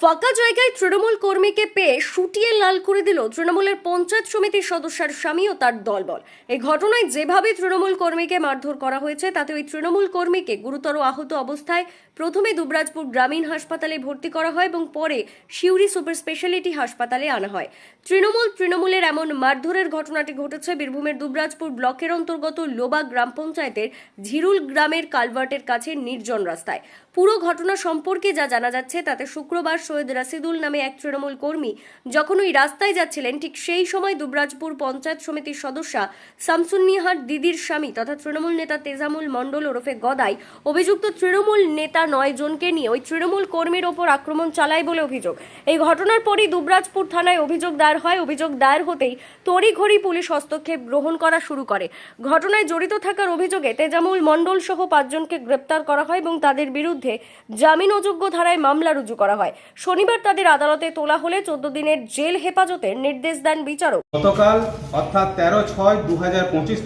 ফাঁকা জায়গায় তৃণমূল কর্মীকে পেয়ে শুটিয়ে লাল করে দিল তৃণমূলের পঞ্চায়েত সমিতির সদস্যার স্বামী ও তার দলবল। এই ঘটনায় যেভাবে তৃণমূল কর্মীকে মারধর করা হয়েছে, তাতে ওই তৃণমূল কর্মীকে গুরুতর আহত অবস্থায় প্রথমে দুবরাজপুর গ্রামীণ হাসপাতালে ভর্তি করা হয় এবং পরে সিউড়ি সুপার স্পেশালিটি হাসপাতালে আনা হয়। তৃণমূল তৃণমূলের এমন মারধরের ঘটনাটি ঘটেছে বীরভূমের দুবরাজপুর ব্লকের অন্তর্গত লোবা গ্রাম পঞ্চায়েতের ঝিরুল গ্রামের কালভার্টের কাছে নির্জন রাস্তায়। পুরো ঘটনা সম্পর্কে যা জানা যাচ্ছে, তাতে শুক্রবার সৈয়দ রাসিদুল নামে এক তৃণমূল কর্মী যখন ওই রাস্তায় যাচ্ছিলেন, ঠিক সেই সময় দুবরাজপুর পঞ্চায়েত সমিতির সদস্যা শামসুন্নিহার দিদির স্বামী তথা তৃণমূল নেতা তেজামুল মণ্ডল ওরফে গদাই অভিযুক্ত তৃণমূল নেতা নয় জনকে নিয়ে ওই তৃণমূল কর্মীর ওপর আক্রমণ চালায় বলে অভিযোগ। এই ঘটনার পরই দুবরাজপুর থানায় অভিযোগ দায়ের হয়। অভিযোগ দায়ের হতেই তড়িঘড়ি পুলিশ হস্তক্ষেপ গ্রহণ করা শুরু করে। ঘটনায় জড়িত থাকার অভিযোগে তেজামুল মণ্ডল সহ পাঁচজনকে গ্রেপ্তার করা হয় এবং তাদের বিরুদ্ধে জামিন অযোগ্য ধারায় মামলা রুজু করা হয়। শনিবার তাদের আদালতে তোলা হলে চোদ্দ দিনের জেল হেফাজতের নির্দেশ দেন বিচারক। গতকাল, অর্থাৎ তেরো ছয় দু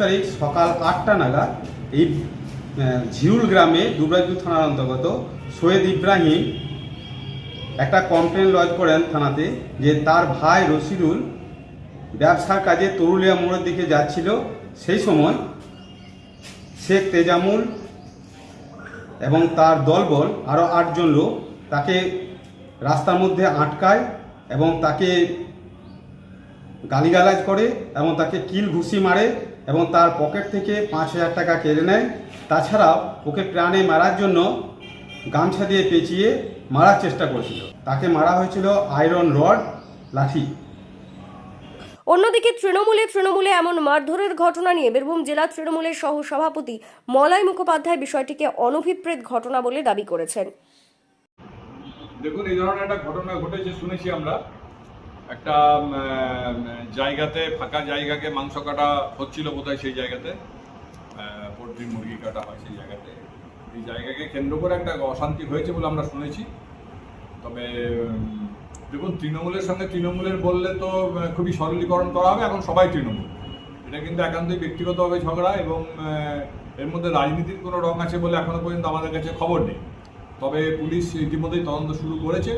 তারিখ সকাল আটটা নাগাদ এই ঝিউল গ্রামে দুবরাজপুর থানার অন্তর্গত সৈয়দ ইব্রাহিম একটা কমপ্লেন লজ করেন থানাতে যে তার ভাই রশিদুল ব্যবসার কাজে তরুলিয়া মোড়ের দিকে যাচ্ছিল। সেই সময় শেখ তেজামুল এবং তার দলবল আরও আটজন লোক তাকে রাস্তার মধ্যে আটকায় এবং তাকে গালিগালাজ করে এবং তাকে কিল ঘুষি মারে এবং তার পকেট থেকে পাঁচ হাজার টাকা কেড়ে নেয়। তাছাড়াও ওকে প্রাণে মারার জন্য গামছা দিয়ে পেঁচিয়ে মারার চেষ্টা করেছিল। তাকে মারা হয়েছিল আয়রন রড, লাঠি। অন্যদিকে তৃণমূলে তৃণমূলে এমন মারধরের ঘটনা নিয়ে বীরভূম জেলা তৃণমূলের সহ সভাপতি মলয় মুখোপাধ্যায় বিষয়টিকে অনভিপ্রেত ঘটনা বলে দাবি করেছেন। দেখুন, এই ধরনের একটা ঘটনা ঘটেছে, শুনেছি আমরা। একটা জায়গাতে, ফাঁকা জায়গাকে মাংস কাটা হচ্ছিল বোধহয় সেই জায়গাতে। পোলট্রি মুরগি কাটা হয় সেই জায়গাতে। এই জায়গাকে কেন্দ্র করে একটা অশান্তি হয়েছে বলে আমরা শুনেছি। তবে দেখুন, তৃণমূলের সঙ্গে তৃণমূলের বললে তো খুবই সরলীকরণ করা হবে, এখন সবাই তৃণমূল। এটা কিন্তু একান্তই ব্যক্তিগতভাবে ঝগড়া এবং এর মধ্যে রাজনীতির কোনো রং আছে বলে এখনও পর্যন্ত আমাদের কাছে খবর নেই। তবে পুলিশ ইতিমধ্যেই তদন্ত শুরু করেছে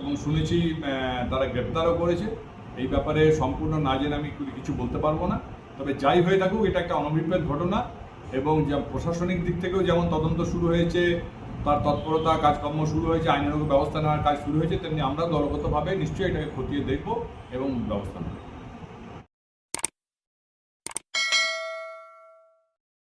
এবং শুনেছি তারা গ্রেপ্তারও করেছে। এই ব্যাপারে সম্পূর্ণ না জেনে আমি কিছু বলতে পারব না। তবে যাই হয়ে থাকুক, এটা একটা অনভিপ্রেত ঘটনা এবং যা প্রশাসনিক দিক থেকেও যেমন তদন্ত শুরু হয়েছে, তার তৎপরতা, কাজকর্ম শুরু হয়েছে, আইনানুগ ব্যবস্থা নেওয়ার কাজ শুরু হয়েছে, তেমনি আমরা দলগতভাবে নিশ্চয়ই এটাকে খতিয়ে দেখব এবং ব্যবস্থা নেব।